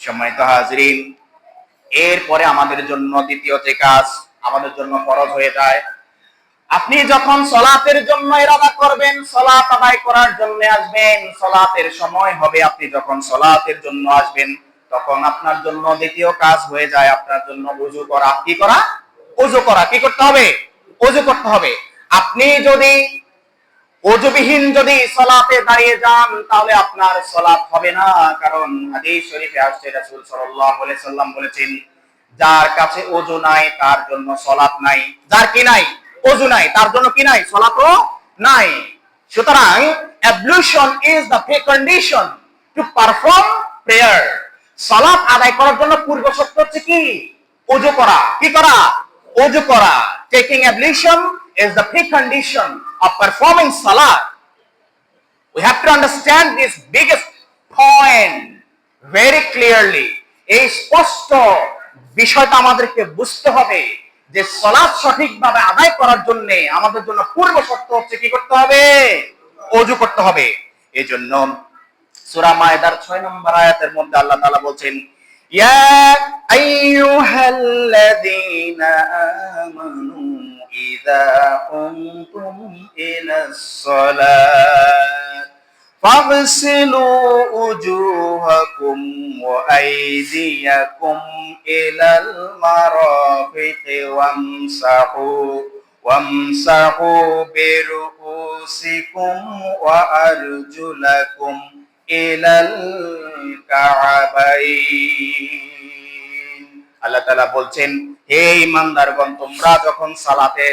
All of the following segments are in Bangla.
সম্মানিত হাজরিন, এরপরে আমাদের জন্য দ্বিতীয় যে কাজ, আমাদের জন্য ফরজ হয়ে যায়। আপনি যখন সলাতের জন্য ইরাদা করবেন, সলাত আদায় করার জন্য আসবেন, সলাতের সময় হবে আপনি যখন সলাতের জন্য আসবেন, তখন আপনার জন্য দ্বিতীয় কাজ হয়ে যায়, আপনার জন্য উজু করা। কি করা? উজু করা। কি করতে হবে? উজু করতে হবে। আপনি যদি অজুবিহীন যদি সলাতে দাঁড়িয়ে যান, তাহলে আপনার সলাত হবে না। কারণ হাদিস শরীফে আসছে, রাসূল সাল্লাল্লাহু আলাইহি সাল্লাম বলেছেন, যার কাছে অজু নাই, তার জন্য সলাত নাই। যার কি নাই? অজু নাই, তার জন্য কি নাই? সলাতও নাই। সুতরাং ablution is the precondition to perform prayer সলাপ আদায় করার জন্য পূর্ব শর্ত হচ্ছে কি? অজু করা। কি করা? অজু করা। Taking ablution is the precondition of performing salat. We have to understand this biggest point very clearly. এই স্পষ্ট বিষয়টা আমাদেরকে বুঝতে হবে যে সলাৎ সঠিকভাবে আদায় করার জন্য আমাদের জন্য পূর্ব শর্ত হচ্ছে কি করতে হবে অজু করতে হবে এই জন্য সূরা মায়দার 6 নম্বর আয়াতের মধ্যে আল্লাহ তাআলা বলছেন, ইয়া আইয়ুহাল্লাযীনা আমানু ইযা কুমতুম ইলাস সালাত فاغسلوا وجوهكم وأيديكم إلى المرافق وامسحوا وامسحوا برؤوسكم وأرجلكم إلى الكعبين আল্লাহ তাআলা বলছেন হে ইমানদারগণ, তোমরা যখন সালাতে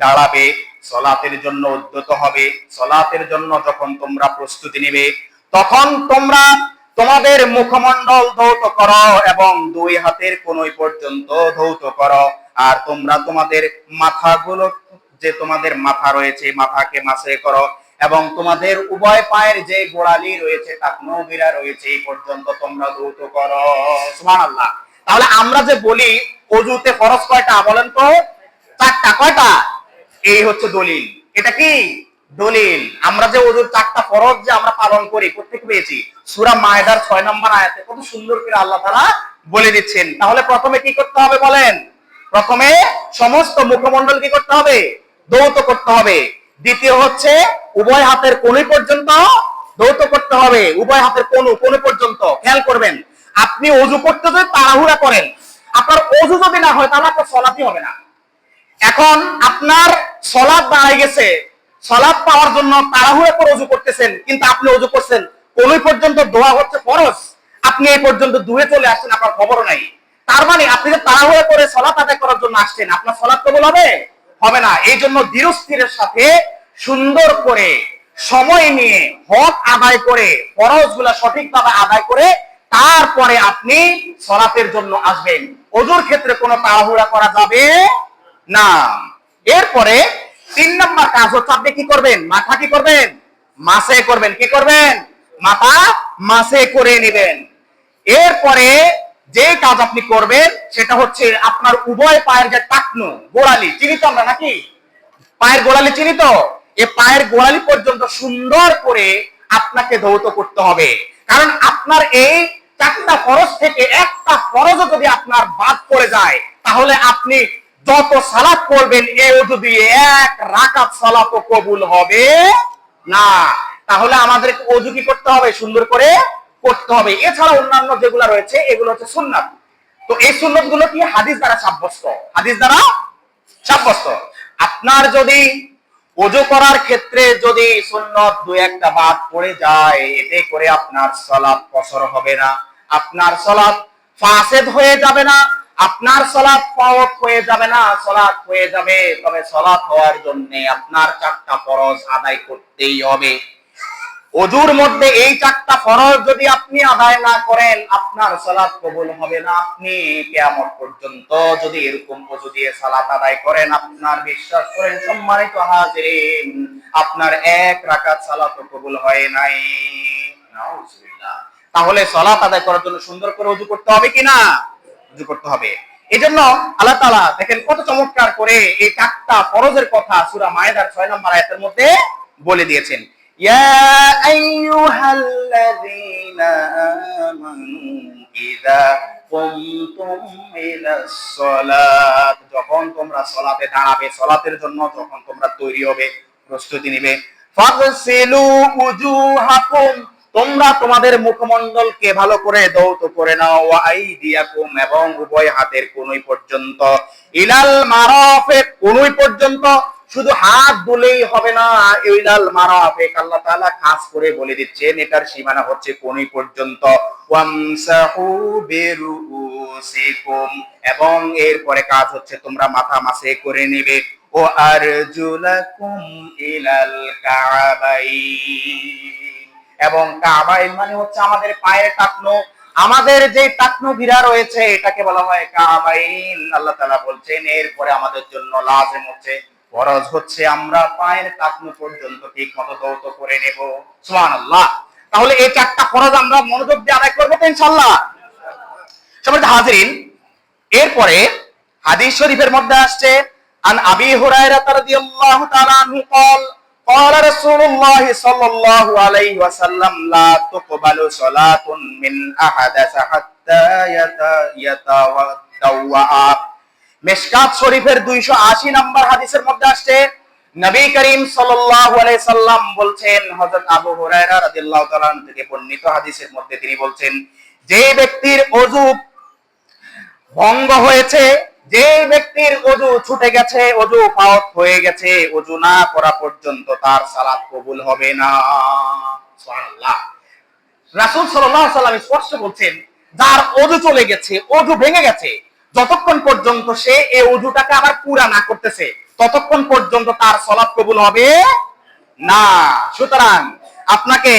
দাঁড়াবে, সলাতের জন্য উদ্যত হবে, সলাতের জন্য যখন তোমরা প্রস্তুতি নেবে, তখন তোমরা তোমাদের মুখমণ্ডল ধৌত করো এবং দুই হাতের কোনই পর্যন্ত ধৌত করো। আর তোমরা তোমাদের মাথাগুলো, যে তোমাদের মাথা রয়েছে, মাথাকে মাসে করো এবং তোমাদের উভয় পায়ের যে গোড়ালি রয়েছে টাকনগিরা রয়েছে, এই পর্যন্ত তোমরা ধৌত করো। সুবহানাল্লাহ। তাহলে আমরা যে বলি অজুতে ফরজ কয়টা বলেন তো? চারটা, কয়টা? এই হচ্ছে দলিল। এটা কি? দলিল। আমরা যে ওজুর চারটা ফরজ যে আমরা পালন করি, প্রত্যেক পেয়েছি। সুরা মায়দার ছয় নম্বর আয়াতে কত সুন্দর করে আল্লাহ তারা বলে দিচ্ছেন। তাহলে প্রথমে কি করতে হবে বলেন? প্রথমে সমস্ত মুখমণ্ডল কি করতে হবে? দৌত করতে হবে। দ্বিতীয় হচ্ছে উভয় হাতের কোনি পর্যন্ত দৌত করতে হবে। উভয় হাতের কোন কোন পর্যন্ত। খেয়াল করবেন, আপনি অজু করতে যদি তাড়াহুড়া করেন আপনার অজু যদি না হয়, তাহলে আপনার সলাপই হবে না। এখন আপনার সলাপ দাঁড়ায় গেছে। সলাপ পাওয়ার জন্য করে অজু করতেছেন, কিন্তু আপনি অজু করছেন। পর্যন্ত হচ্ছে আপনি এই পর্যন্ত চলে আসছেন, আপনার খবরও নাই। তার মানে আপনি যে করে সলাপ আদায় করার জন্য আসছেন, আপনার সলাপ কবুল হবে? হবে না। এই জন্য ধীরস্থিরের সাথে সুন্দর করে সময় নিয়ে হক আদায় করে ফরজগুলা সঠিকভাবে আদায় করে, তারপরে আপনি সলাতের জন্য আসবেন। অজুর ক্ষেত্রে কোনো তাড়াহুড়া করা যাবে না। এরপরে তিন নম্বর কাজ হচ্ছে আপনি কি করবেন? মাথা কি করবেন? মাসে করবেন। কি করবেন? মাথা মাসে করে নেবেন। এরপরে যে কাজ আপনি করবেন, সেটা হচ্ছে আপনার উভয় পায়ের যে টাকনু, গোড়ালি, চিনি তো আমরা নাকি? পায়ের গোড়ালি চিনি তো? এ পায়ের গোড়ালি পর্যন্ত সুন্দর করে আপনাকে ধৌত করতে হবে। কারণ আপনার এই চারটা ফরজ থেকে একটা ফরজও যদি আপনার বাদ পড়ে যায়, তাহলে আপনি যত সালাত করবেন এ অজু দিয়ে এক রাকাত সালাতও কবুল হবে না। তাহলে আমাদের অজু কি করতে হবে? সুন্দর করে করতে হবে। এছাড়া অন্যান্য যেগুলো রয়েছে, এগুলো হচ্ছে সুন্নাত। তো এই সুন্নতগুলো কি? হাদিস দ্বারা সাব্যস্ত। হাদিস দ্বারা সাব্যস্ত। আপনার যদি অজু করার ক্ষেত্রে যদি সুন্নত দুই একটা বাদ পড়ে যায়, এতে করে আপনার সলাপ কসর হবে না। আপনার সলাপ ফাসেদ হয়ে যাবে না, আপনার সলাপ ফরজ হয়ে যাবে না সলাপ হয়ে যাবে। তবে সলাপ হওয়ার জন্য আপনার চারটা ফরজ আদায় করতেই হবে। অজুর মধ্যে এই চারটা ফরজ যদি আপনি আদায় না করেন, আপনার সালাত কবুল হবে না। আপনি কিয়ামত পর্যন্ত যদি এরকম অজু দিয়ে সালাত আদায় করেন, আপনার বিশ্বাস করেন, সম্মানিত হাজিরিন, আপনার এক রাকাত সালাত কবুল হয় নাই। নাউজুবিল্লাহ। তাহলে সালাত আদায় করার জন্য সুন্দর করে অজু করতে হবে কিনা? অজু করতে হবে। এই জন্য আল্লাহ তাআলা দেখেন কত চমৎকার করে এই চারটা ফরজের কথা সূরা মায়েদার 6 নম্বর আয়াতের মধ্যে বলে দিয়েছেন। ইয়া আইয়ুহাল্লাযীনা আমানু ইযা কুমতুম যখন তোমরা সালাতে দাঁড়াবে, সালাতের জন্য যখন তোমরা তৈরি হবে, প্রস্তুতি নিবে, ফাগসিলু উজুহাকুম তোমরা তোমাদের মুখমণ্ডলকে ভালো করে দৌত করে নাও আইদিয়াকুম, এবং উভয় হাতের কোনই পর্যন্ত। ইলাল মারাফে কোনই পর্যন্ত। শুধু হাত দুলেই হবে না, ইলাল মারাফে আল্লাহ তাআলা খাস করে বলে দিচ্ছেন, এটার সীমানা হচ্ছে কোনই পর্যন্ত। ওয়ামসাহু বিরুসিকুম এবং এরপরে কাজ হচ্ছে তোমরা মাথা মাসে করে নেবে। ও আরজুলাকুম ইলাল কাবাইন এবং কাবাইন মানে হচ্ছে আমাদের পায়ের টাকনো আমাদের যে টাকনো ভিড়া রয়েছে এটাকে বলা হয় কাবাইন আল্লাহ তাআলা বলছেন এরপরে আমাদের জন্য লাজেম হচ্ছে ফরজ হচ্ছে আমরা পায়ের টাকনো পর্যন্ত ঠিক মতো দৌত করে নেব সুবহানাল্লাহ তাহলে এই চারটা ফরজ আমরা মনোযোগ দিয়ে আদায় করবো তো ইনশাআল্লাহ সবাই হাজিরিন এরপরে হাদিস শরীফের মধ্যে আসছে আন আবি হুরায়রা রাদিয়াল্লাহু তাআলা আনহু قال قال رسول الله صلى الله عليه وسلم لا تقبل صلاة من أحدث حتى يتوضأ মেশকাত শরীফের 280 নম্বর হাদিসের মধ্যে আসছে নবী করিম সাল্লাল্লাহু আলাইহি সাল্লাম বলছেন হযরত আবু হুরায়রা রাদিয়াল্লাহু তাআলা আনহু থেকে বর্ণিত হাদিসের মধ্যে তিনি বলছেন যে ব্যক্তির ওযু ভঙ্গ হয়েছে যে ব্যক্তির অজু ছুটে গেছে, অজু হয়ে গেছে, অজু না করা পর্যন্ত তার কবুল হবে না। রাসূল আলাইহি সাল্লাম স্পষ্ট বলছেন, যার অজু চলে গেছে, অজু ভেঙে গেছে, যতক্ষণ পর্যন্ত সে এই অজুটাকে আবার পুরা না করতেছে, ততক্ষণ পর্যন্ত তার সালাত কবুল হবে না। সুতরাং আপনাকে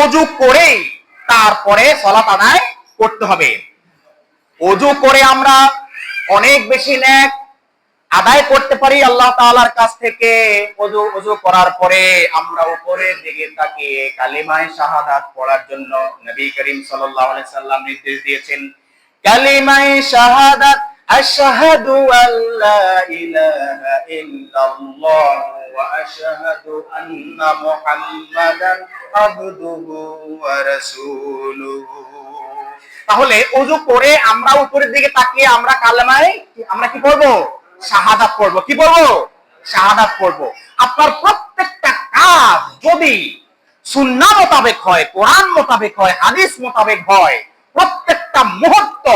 অজু করেই তারপরে সলাপ আদায় করতে হবে। অজু করে আমরা অনেক বেশি নেক আদায় করতে পারি আল্লাহ তাআলার কাছ থেকে। অজু অজু করার পরে আমরা উপরের দিকে তাকিয়ে কালিমায়ে শাহাদাত পড়ার জন্য নবী করিম সাল্লাল্লাহু সাল্লাম নির্দেশ দিয়েছেন, কালিমায়ে শাহাদাত, আশহাদু আল্লা ইলাহা ইল্লাল্লাহ ওয়া আশহাদু আন্না মুহাম্মাদান আবদুহু ওয়া রাসূলুহু। তাহলে অজু করে আমরা উপরের দিকে তাকিয়ে আমরা কালেমায় আমরা কি করব শাহাদাত করব কি করব শাহাদাত করব আপনার প্রত্যেকটা কাজ যদি সুন্নাহ মোতাবেক হয়, কোরআন মোতাবেক হয়, হাদিস মোতাবেক হয়, প্রত্যেকটা মুহূর্ত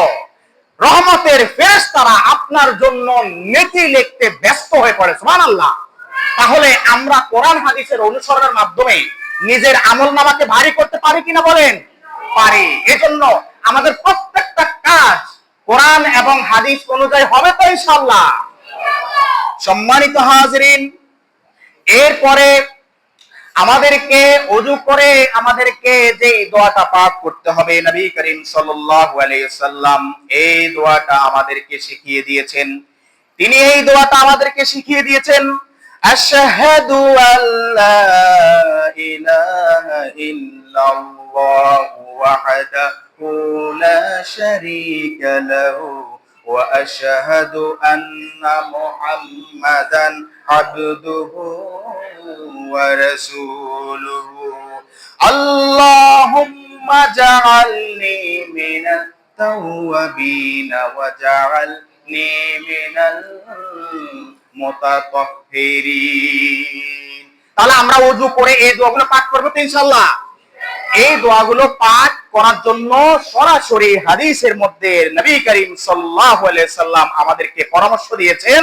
রহমতের ফেরেশতারা আপনার জন্য নেকি লিখতে ব্যস্ত হয়ে পড়ে, সুবহানাল্লাহ। তাহলে আমরা কোরআন, হাদিসের অনুসরণের মাধ্যমে নিজের আমল নামাকে ভারী করতে পারি কিনা বলেন? পারি। এজন্য আমাদের প্রত্যেকটা কাজ কোরআন এবং হাদিস অনুযায়ী হবে তো ইনশাল্লাহ সম্মানিত হাজরিন, এরপরে আমাদেরকে অজু করে আমাদেরকে যে দোয়াটা পাঠ করতে হবে, নবী করিম সাল্লাম এই দোয়াটা আমাদেরকে শিখিয়ে দিয়েছেন। তিনি এই দোয়াটা আমাদেরকে শিখিয়ে দিয়েছেন, আশহাদু আল্লা ইলাহা ইল্লাল্লাহু ওয়াহদাহু লা শারীকা লাহু وأشهد أن محمدا عبده ورسوله اللهم اجعلني من التوابين واجعلني من المتطهرين তাহলে আমরা ওযু করে এই দোয়াগুলো পাঠ করবো তো ইনশাআল্লাহ এই দোয়াগুলো পাঠ করার জন্য সরাসরি হাদিসের মধ্যে নবী করিম আলাইহি সাল্লাম আমাদেরকে পরামর্শ দিয়েছেন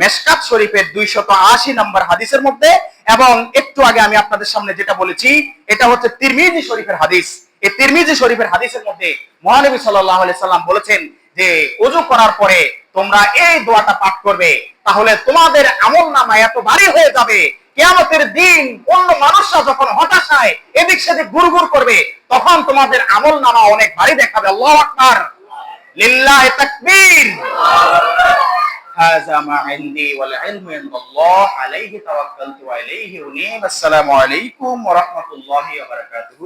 মেশকাত শরীফের 280 নম্বর হাদিসের মধ্যে এবং একটু আগে আমি আপনাদের সামনে যেটা বলেছি, এটা হচ্ছে তিরমিজি শরীফের হাদিস। এই তিরমিজি শরীফের হাদিসের মধ্যে মহানবী আলাইহি সাল্লাম বলেছেন যে ওযু করার পরে তোমরা এই দোয়াটা পাঠ করবে, তাহলে তোমাদের আমল নামা এত ভারী হয়ে যাবে কেয়ামতের দিন অন্য মানুষরা যখন হতাশায় এদিক সেদিক গুড়গুড় করবে তখন তোমাদের আমল নামা অনেক ভারী দেখাবে আল্লাহ আকবার লিল্লাহি তাকবীর هذا ما عندي والعلم عند الله عليه توكلت وإليه أنيب السلام عليكم ورحمة الله وبركاته